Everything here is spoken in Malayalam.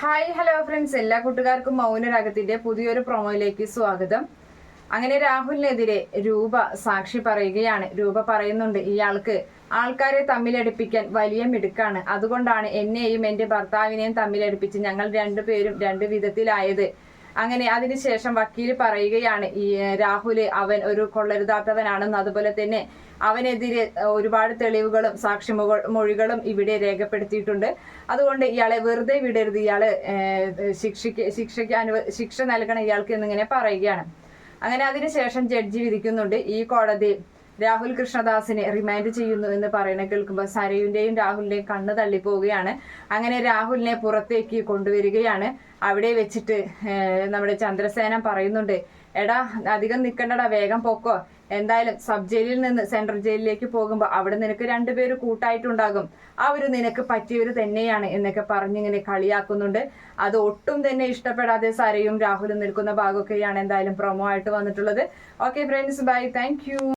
ഹായ് ഹലോ ഫ്രണ്ട്സ് എല്ലാ കൂട്ടുകാർക്കും മൗനരാഗത്തിന്റെ പുതിയൊരു പ്രൊമോയിലേക്ക് സ്വാഗതം. അങ്ങനെ രാഹുലിനെതിരെ രൂപ സാക്ഷി പറയുകയാണ്. രൂപ പറയുന്നുണ്ട് ഇയാൾക്ക് ആൾക്കാരെ തമ്മിലടുപ്പിക്കാൻ വലിയ മിടുക്കാണ്. അതുകൊണ്ടാണ് എന്നെയും എന്റെ ഭർത്താവിനെയും തമ്മിലടുപ്പിച്ച് ഞങ്ങൾ രണ്ടുപേരും രണ്ട് വിധത്തിലായത്. അങ്ങനെ അതിനുശേഷം വക്കീൽ പറയുകയാണ് ഈ രാഹുൽ അവൻ ഒരു കൊള്ളരുതാത്തവനാണെന്ന്. അതുപോലെ തന്നെ അവനെതിരെ ഒരുപാട് തെളിവുകളും സാക്ഷി മൊഴികളും ഇവിടെ രേഖപ്പെടുത്തിയിട്ടുണ്ട്. അതുകൊണ്ട് ഇയാളെ വെറുതെ വിടരുത്. ഇയാൾ ശിക്ഷിക്ക് ശിക്ഷയ്ക്ക് അനുവ ശിക്ഷ നൽകണം ഇയാൾക്ക് എന്നിങ്ങനെ പറയുകയാണ്. അങ്ങനെ അതിനുശേഷം ജഡ്ജി വിധിക്കുന്നുണ്ട്. ഈ കോടതി രാഹുൽ കൃഷ്ണദാസിനെ റിമാൻഡ് ചെയ്യുന്നു എന്ന് പറയുന്ന കേൾക്കുമ്പോൾ സരയുടെയും രാഹുലിന്റെയും കണ്ണ് തള്ളിപ്പോവുകയാണ്. അങ്ങനെ രാഹുലിനെ പുറത്തേക്ക് കൊണ്ടുവരികയാണ്. അവിടെ വെച്ചിട്ട് നമ്മുടെ ചന്ദ്രസേന പറയുന്നുണ്ട് എടാ അധികം നിൽക്കണ്ടടാ വേഗം പൊക്കോ. എന്തായാലും സബ് ജയിലിൽ നിന്ന് സെൻട്രൽ ജയിലിലേക്ക് പോകുമ്പോൾ അവിടെ നിനക്ക് രണ്ടുപേര് കൂട്ടായിട്ടുണ്ടാകും. ഒരു നിനക്ക് പറ്റിയവർ തന്നെയാണ് എന്നൊക്കെ പറഞ്ഞിങ്ങനെ കളിയാക്കുന്നുണ്ട്. അത് ഒട്ടും തന്നെ ഇഷ്ടപ്പെടാതെ സരയും രാഹുലും നിൽക്കുന്ന ഭാഗമൊക്കെയാണ് എന്തായാലും പ്രൊമോ ആയിട്ട് വന്നിട്ടുള്ളത്. Okay friends bye thank